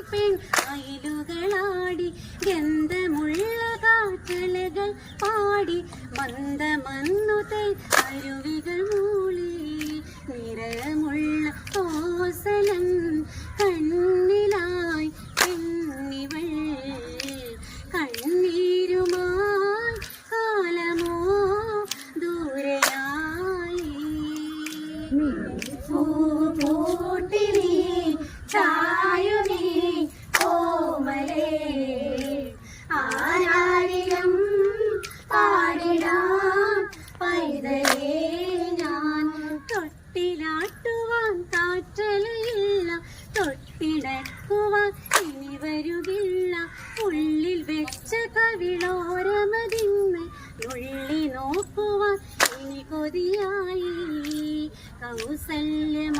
പെൺ അയലുകളാടി ഗന്ധമുള്ള കാറ്റലകൾ പാടി. മന്ദമന്നു തേൻ അരുവികൾ മൂളി നിറമുള്ള ഓസലം കണ്ണിലായി പെണ്ണിവൾ. കണ്ണീരുമായി കാലമോ ദൂരെയായി. പൂട്ടിനി ചായുനി തൊട്ടിലാട്ടുവാൻ കാറ്റലയില്ല തൊട്ടിടക്കുവാൻ ഇനി വരുകില്ല. ഉള്ളിൽ വെച്ച കവിളോരമതിന്ന് നുള്ളി നോക്കുവാൻ ഇനി കൊതിയായി. കൗസല്യമാ